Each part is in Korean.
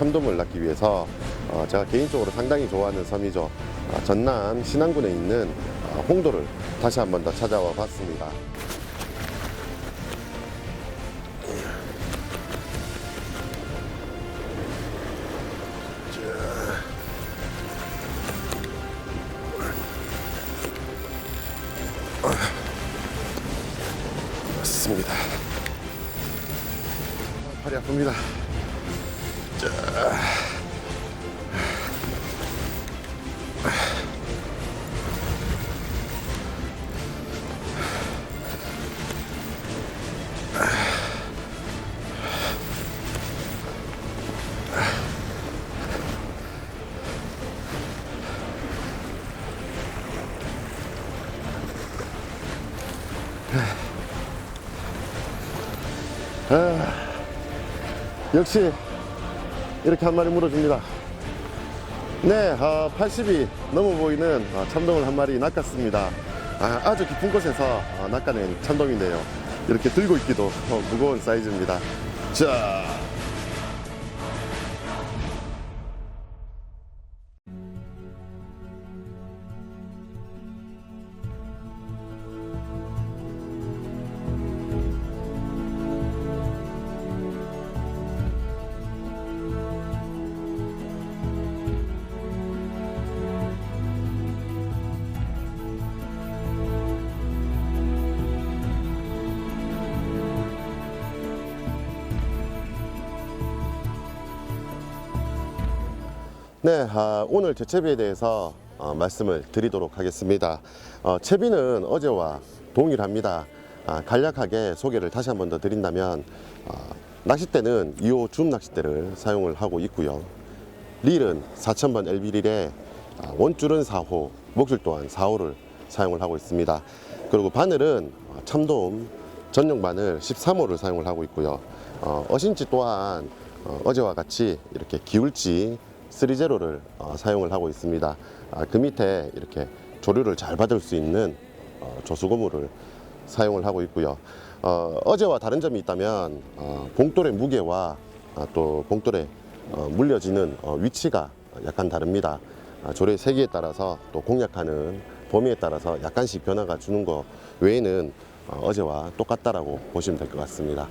참돔을 낳기 위해서 어, 제가 개인적으로 상당히 좋아하는 섬이죠. 어, 전남 신안군에 있는 어, 홍도를 다시 한 번 더 찾아와 봤습니다. 맞습니다. 팔이 아픕니다. 역시 이렇게 한 마리 물어줍니다. 네, 어, 80이 넘어 보이는 어, 참돔을 한 마리 낚았습니다. 아, 주 깊은 곳에서 어, 낚아낸 참돔인데요. 이렇게 들고 있기도 어, 무거운 사이즈입니다. 자, 네, 아, 오늘 제 채비에 대해서 어, 말씀을 드리도록 하겠습니다. 어, 채비는 어제와 동일합니다. 아, 간략하게 소개를 다시 한 번 더 드린다면 어, 낚싯대는 2호 줌 낚싯대를 사용을 하고 있고요. 릴은 4000번 LB릴에 아, 원줄은 4호, 목줄 또한 4호를 사용을 하고 있습니다. 그리고 바늘은 어, 참돔 전용 바늘 13호를 사용을 하고 있고요. 어, 어신지 또한 어, 어제와 같이 이렇게 기울지 3제로를 어, 사용을 하고 있습니다. 아, 그 밑에 이렇게 조류를 잘 받을 수 있는 어, 조수 고무를 사용을 하고 있고요. 어, 어제와 다른 점이 있다면 어, 봉돌의 무게와 아, 또 봉돌에 어, 물려지는 어, 위치가 약간 다릅니다. 아, 조류의 세기에 따라서 또 공략하는 범위에 따라서 약간씩 변화가 주는 거 외에는 어, 어제와 똑같다라고 보시면 될 것 같습니다.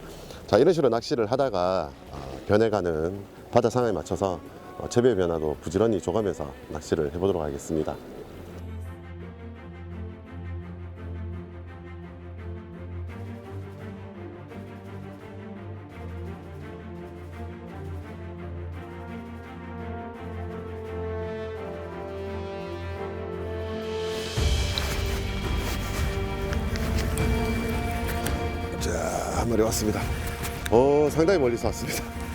자 이런 식으로 낚시를 하다가 어, 변해가는 바다 상황에 맞춰서 어, 재배 변화도 부지런히 줘가면서 낚시를 해보도록 하겠습니다. 자, 한 마리 왔습니다. 어, 상당히 멀리서 왔습니다.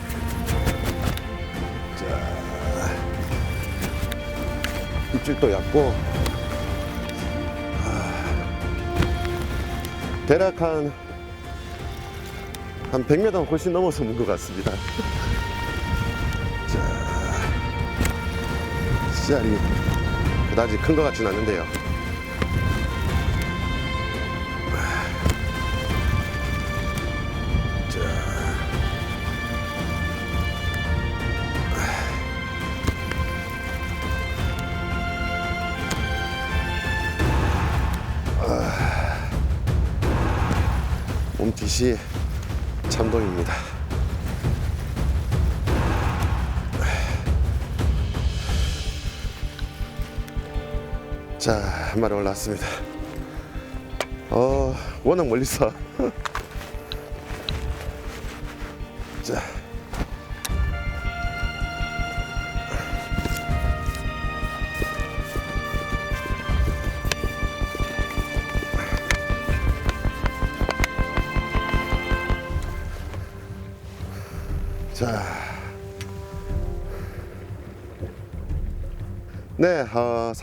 입질도 얕고, 아, 대략 한, 한 100m 훨씬 넘어서 문 것 같습니다. 자, 씨알이 그다지 큰 것 같진 않은데요. 몸짓이 참돔입니다. 자, 한 마리 올라왔습니다. 어, 워낙 멀리서. 자. 자.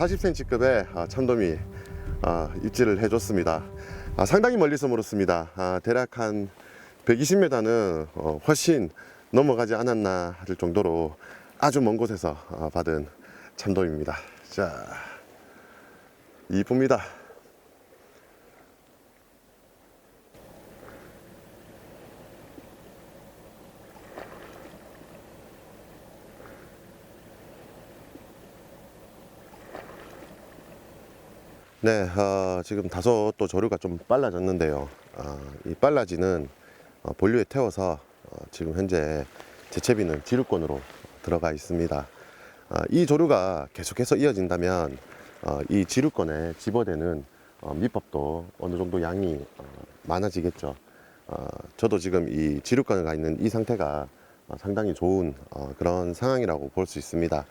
40cm급의 어, 참돔이 어, 입질을 해줬습니다. 아, 상당히 멀리서 물었습니다. 아, 대략 한 120m는 어, 훨씬 넘어가지 않았나 할 정도로 아주 먼 곳에서 어, 받은 참돔입니다. 자, 이쁩니다. 네, 어, 지금 다소 또 조류가 좀 빨라졌는데요. 아, 이 빨라지는 어, 본류에 태워서 어, 지금 현재 제채비는 지류권으로 들어가 있습니다. 아, 이 조류가 계속해서 이어진다면 어, 이 지류권에 집어대는 어, 밑밥도 어느 정도 양이 어, 많아지겠죠. 어, 저도 지금 이 지류권에 가 있는 이 상태가 어, 상당히 좋은 어, 그런 상황이라고 볼 수 있습니다.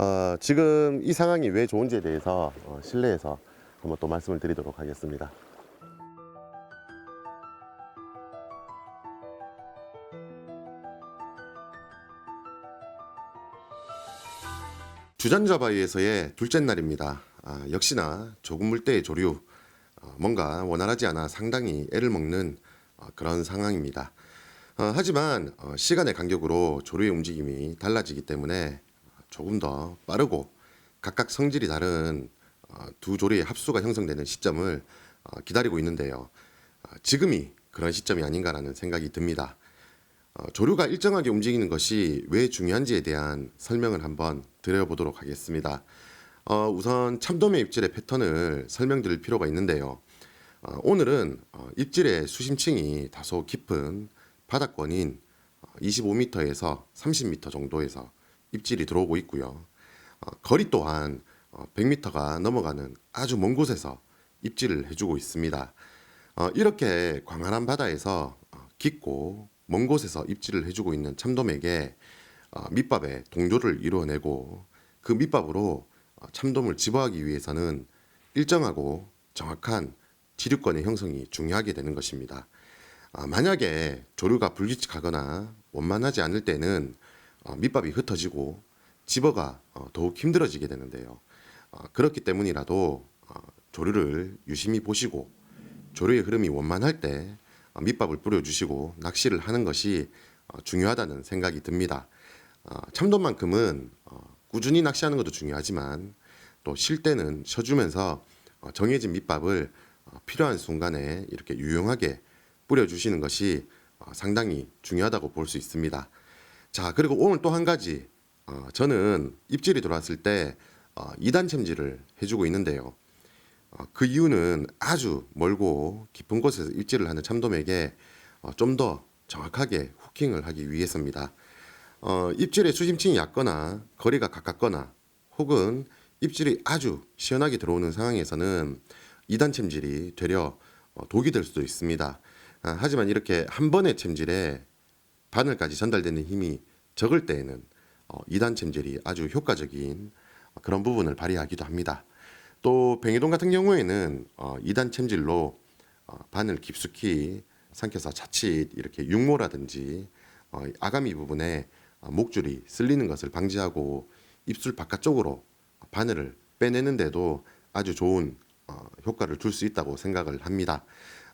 어, 지금 이 상황이 왜 좋은지에 대해서 어, 실내에서 한번 또 말씀을 드리도록 하겠습니다. 주전자 바위에서의 둘째 날입니다. 아, 역시나 조금 물때의 조류, 어, 뭔가 원활하지 않아 상당히 애를 먹는 어, 그런 상황입니다. 어, 하지만 어, 시간의 간격으로 조류의 움직임이 달라지기 때문에 조금 더 빠르고 각각 성질이 다른 어, 두 조류의 합수가 형성되는 시점을 어, 기다리고 있는데요. 어, 지금이 그런 시점이 아닌가라는 생각이 듭니다. 어, 조류가 일정하게 움직이는 것이 왜 중요한지에 대한 설명을 한번 드려보도록 하겠습니다. 어, 우선 참돔의 입질의 패턴을 설명드릴 필요가 있는데요. 어, 오늘은 어, 입질의 수심층이 다소 깊은 바닥권인 25m에서 30m 정도에서 입질이 들어오고 있고요. 어, 거리 또한 어, 100m가 넘어가는 아주 먼 곳에서 입질을 해주고 있습니다. 어, 이렇게 광활한 바다에서 어, 깊고 먼 곳에서 입질을 해주고 있는 참돔에게 어, 밑밥에 동조를 이루어내고 그 밑밥으로 어, 참돔을 집어하기 위해서는 일정하고 정확한 지류권의 형성이 중요하게 되는 것입니다. 아, 만약에 조류가 불규칙하거나 원만하지 않을 때는 어, 밑밥이 흩어지고 집어가 어, 더욱 힘들어지게 되는데요. 어, 그렇기 때문이라도 어, 조류를 유심히 보시고 조류의 흐름이 원만할 때 어, 밑밥을 뿌려주시고 낚시를 하는 것이 어, 중요하다는 생각이 듭니다. 어, 참돔만큼은 어, 꾸준히 낚시하는 것도 중요하지만 또 쉴 때는 쉬어주면서 어, 정해진 밑밥을 어, 필요한 순간에 이렇게 유용하게 뿌려주시는 것이 어, 상당히 중요하다고 볼 수 있습니다. 자 그리고 오늘 또 한 가지 어, 저는 입질이 들어왔을 때 어, 2단 챔질을 해주고 있는데요. 어, 그 이유는 아주 멀고 깊은 곳에서 입질을 하는 참돔에게 어, 좀더 정확하게 후킹을 하기 위해서입니다. 어, 입질의 수심층이 얕거나 거리가 가깝거나 혹은 입질이 아주 시원하게 들어오는 상황에서는 2단 챔질이 되려 어, 독이 될 수도 있습니다. 아, 하지만 이렇게 한 번의 챔질에 바늘까지 전달되는 힘이 적을 때에는 어, 2단 챔질이 아주 효과적인 어, 그런 부분을 발휘하기도 합니다. 또 뱅에돔 같은 경우에는 어, 2단 챔질로 어, 바늘 깊숙이 삼켜서 자칫 이렇게 육모라든지 어, 아가미 부분에 어, 목줄이 쓸리는 것을 방지하고 입술 바깥쪽으로 바늘을 빼내는데도 아주 좋은 어, 효과를 줄 수 있다고 생각을 합니다.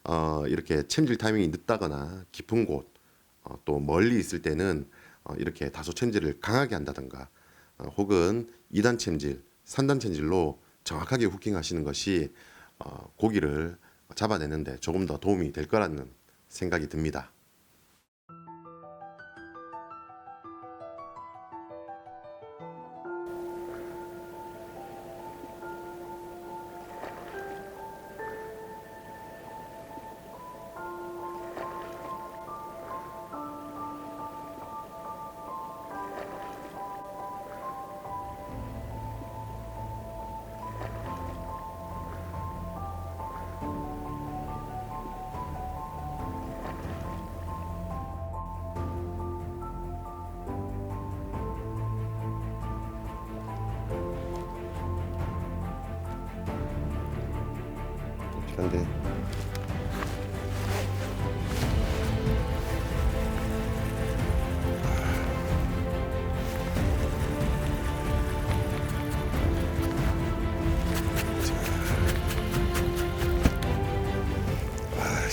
어, 이렇게 챔질 타이밍이 늦다거나 깊은 곳, 어, 또 멀리 있을 때는 어, 이렇게 다소 챔질을 강하게 한다든가 어, 혹은 2단 챔질, 3단 챔질로 정확하게 후킹 하시는 것이 어, 고기를 잡아내는데 조금 더 도움이 될 거라는 생각이 듭니다.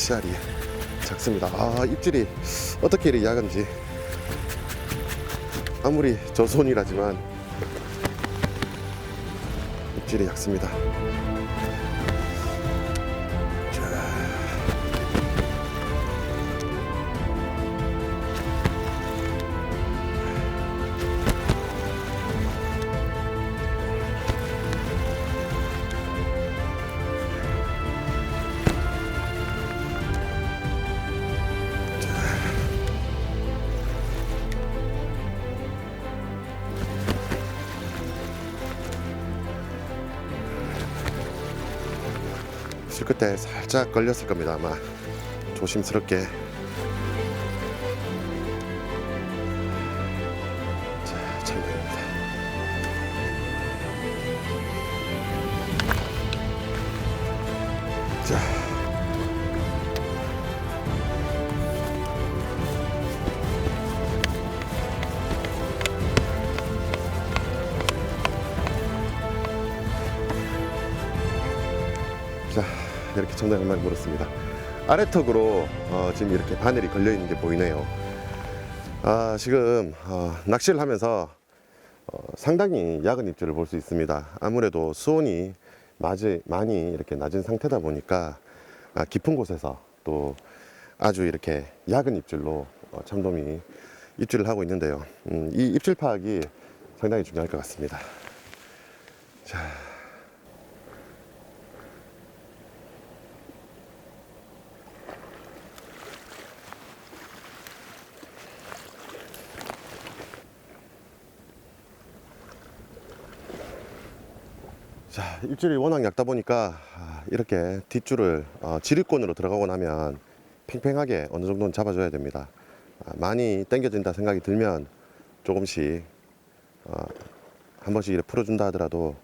씨알이 작습니다. 아 입질이 어떻게 이리 야간지 아무리 저 손이라지만 입질이 약습니다. 입술 끝에 살짝 걸렸을 겁니다 아마 조심스럽게 물었습니다. 아래턱으로 어, 지금 이렇게 바늘이 걸려 있는 게 보이네요. 아 지금 어, 낚시를 하면서 어, 상당히 약은 입질을 볼 수 있습니다. 아무래도 수온이 마지, 많이 이렇게 낮은 상태다 보니까 아, 깊은 곳에서 또 아주 이렇게 약은 입질로 어, 참돔이 입질을 하고 있는데요. 음, 이 입질 파악이 상당히 중요할 것 같습니다. 자 자, 입질이 워낙 얇다 보니까 아, 이렇게 뒷줄을 어, 지리권으로 들어가고 나면 팽팽하게 어느 정도는 잡아줘야 됩니다. 아, 많이 당겨진다 생각이 들면 조금씩 어, 한 번씩 이렇게 풀어준다 하더라도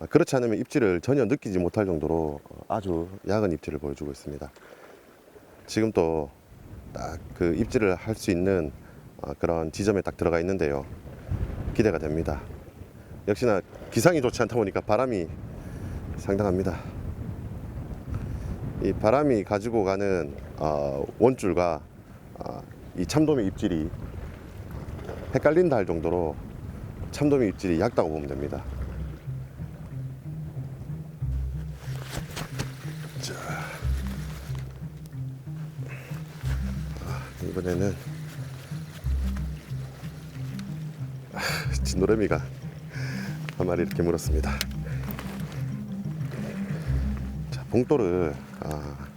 아, 그렇지 않으면 입질을 전혀 느끼지 못할 정도로 어, 아주 약은 입질을 보여주고 있습니다. 지금 또 딱 그 입질을 할 수 있는 어, 그런 지점에 딱 들어가 있는데요. 기대가 됩니다. 역시나 기상이 좋지 않다 보니까 바람이 상당합니다. 이 바람이 가지고 가는 어, 원줄과 어, 이 참돔의 입질이 헷갈린다 할 정도로 참돔의 입질이 얇다고 보면 됩니다. 자, 아, 이번에는 아, 진노래미가 한 마리 이렇게 물었습니다. 자, 봉돌을 아,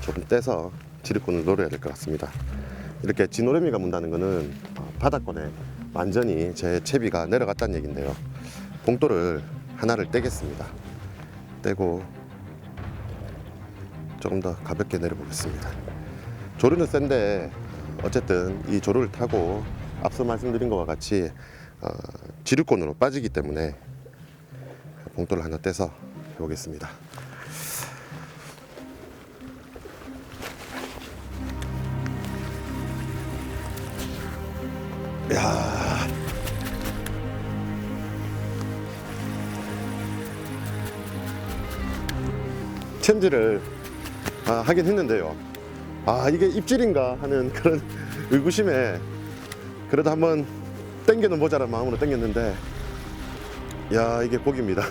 조금 떼서 지리꾼을 노려야 될 것 같습니다. 이렇게 진노래미가 문다는 것은 어, 바닥권에 완전히 제 채비가 내려갔다는 얘긴데요. 봉돌을 하나를 떼겠습니다. 떼고 조금 더 가볍게 내려보겠습니다. 조류는 센데 어쨌든 이 조류를 타고 앞서 말씀드린 것과 같이 어, 지류권으로 빠지기 때문에 봉돌을 하나 떼서 해보겠습니다. 야. 챔질을 아, 하긴 했는데요. 아 이게 입질인가 하는 그런 의구심에 그래도 한번 땡겨는 보자라는 마음으로 땡겼는데 야 이게 고기입니다.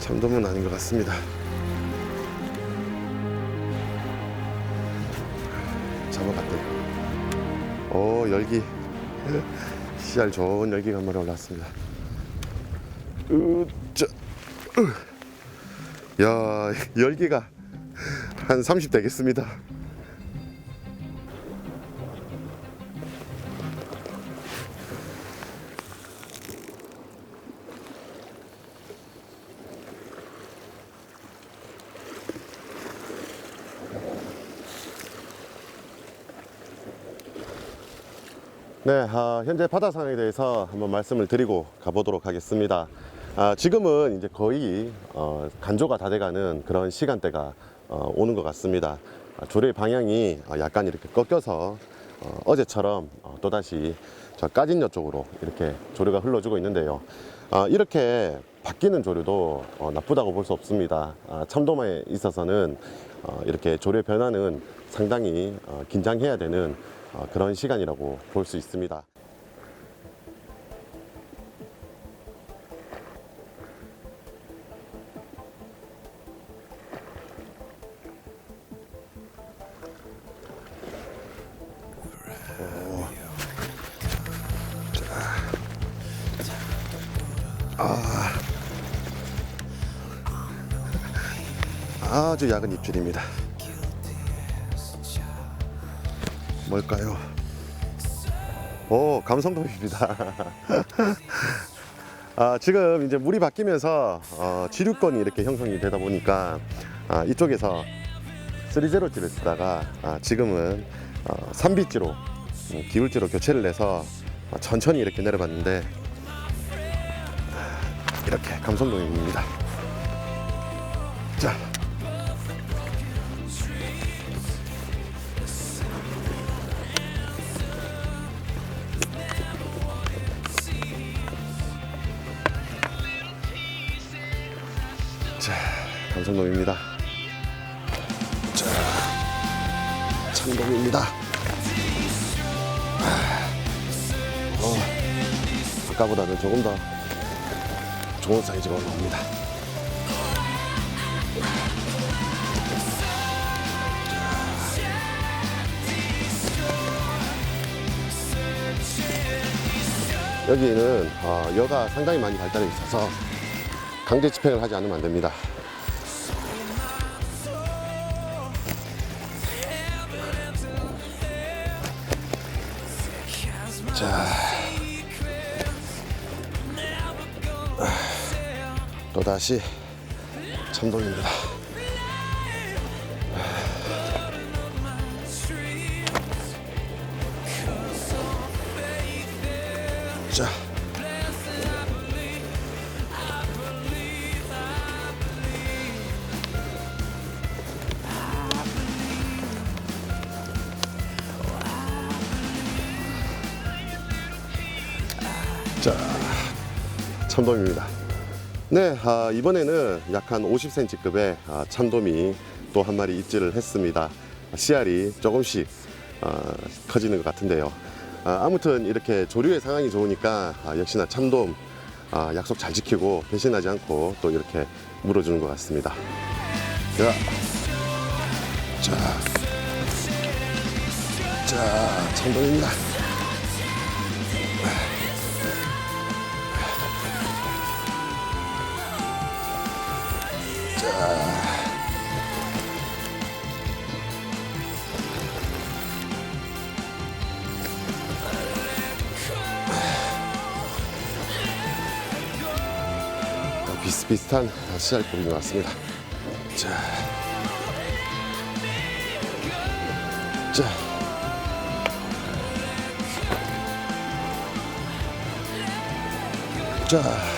참돔은 아닌 것 같습니다 열기. 씨알 좋은 열기가 한 마리 올라왔습니다. 으짜 으. 야 열기가 한 30 되겠습니다 네, 아, 현재 바다 상황에 대해서 한번 말씀을 드리고 가보도록 하겠습니다. 아, 지금은 이제 거의 어, 간조가 다 돼가는 그런 시간대가 어, 오는 것 같습니다. 아, 조류의 방향이 어, 약간 이렇게 꺾여서 어, 어제처럼 어, 또다시 저 까진여 쪽으로 이렇게 조류가 흘러주고 있는데요. 아, 이렇게 바뀌는 조류도 어, 나쁘다고 볼 수 없습니다. 아, 참돔에 있어서는 어, 이렇게 조류의 변화는 상당히 어, 긴장해야 되는 어, 어, 그런 시간이라고 볼 수 있습니다. 아. 아, 아주 약은 입질입니다. 뭘까요? 오, 감성돔입니다. 아, 지금 이제 물이 바뀌면서 어, 지류권이 이렇게 형성이 되다 보니까 아, 이쪽에서 3제로지를 쓰다가 아, 지금은 어, 3비지로 음, 기울지로 교체를 해서 어, 천천히 이렇게 내려봤는데 아, 이렇게 감성돔입니다. 자. 자, 감성돔입니다. 자, 참돔입니다. 아, 어, 아까보다는 조금 더 좋은 사이즈가 올라옵니다. 여기는 어, 여가 상당히 많이 발달해 있어서 강제 집행을 하지 않으면 안 됩니다. 자, 또 다시 참돔입니다. 자, 참돔입니다. 네, 아, 이번에는 약 한 50cm급의 아, 참돔이 또 한 마리 입질을 했습니다. 씨알이 조금씩 아, 커지는 것 같은데요. 아, 아무튼 이렇게 조류의 상황이 좋으니까 아, 역시나 참돔 아, 약속 잘 지키고 배신하지 않고 또 이렇게 물어주는 것 같습니다. 자, 자, 자, 참돔입니다. 비슷비슷한 뿌린 것 같습니다. 자, 자, 자.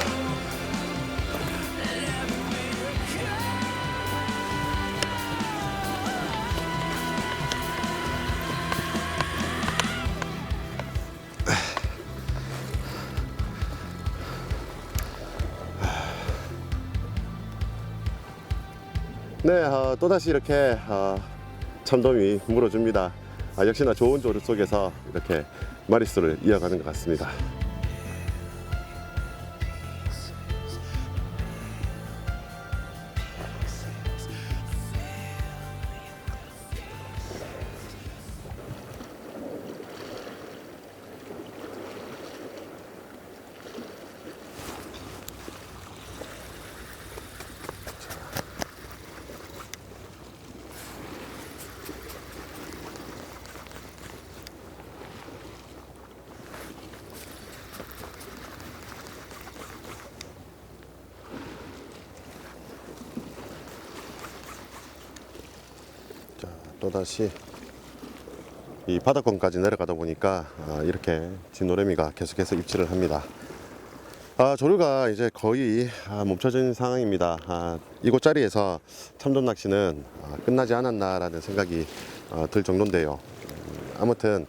네, 어, 또다시 이렇게 어, 참돔이 물어줍니다. 아, 역시나 좋은 조류 속에서 이렇게 마리수를 이어가는 것 같습니다. 또다시 이 바닥권까지 내려가다 보니까 아, 이렇게 진노래미가 계속해서 입질을 합니다. 아, 조류가 이제 거의 아, 멈춰진 상황입니다. 아, 이곳 자리에서 참돔 낚시는 아, 끝나지 않았나라는 생각이 아, 들 정도인데요. 음, 아무튼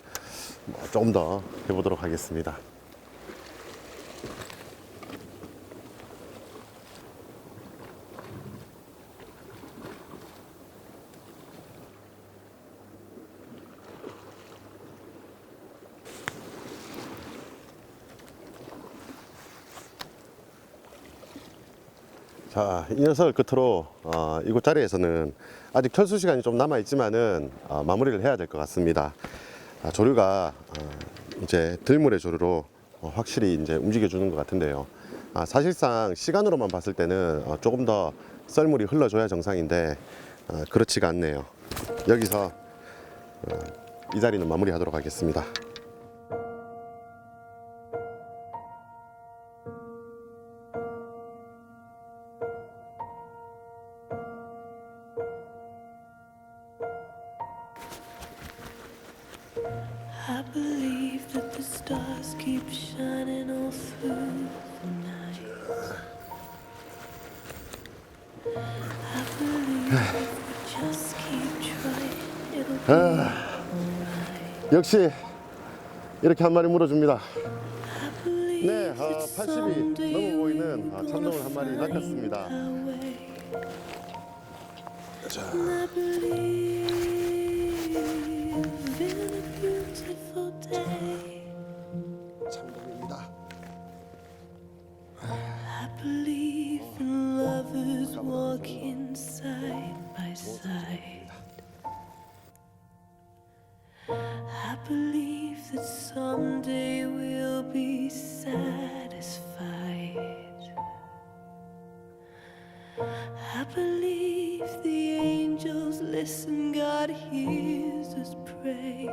뭐 조금 더 해보도록 하겠습니다. 자, 이 녀석을 끝으로 어, 이곳 자리에서는 아직 철수 시간이 좀 남아 있지만은 어, 마무리를 해야 될 것 같습니다. 아, 조류가 어, 이제 들물의 조류로 어, 확실히 이제 움직여 주는 것 같은데요. 아, 사실상 시간으로만 봤을 때는 어, 조금 더 썰물이 흘러줘야 정상인데 어, 그렇지가 않네요. 여기서 어, 이 자리는 마무리하도록 하겠습니다. I believe that the stars keep shining all through the night. I believe if we just keep trying, it'll be alright. 역시 이렇게 한 마리 물어줍니다. I believe 네, 어, that 80이 someday 넘어 보이는 we're 어, 참돔을 한 마리 find 낚았습니다. our way. 자, And I believe someday we'll be satisfied. I believe the angels listen, God hears us pray.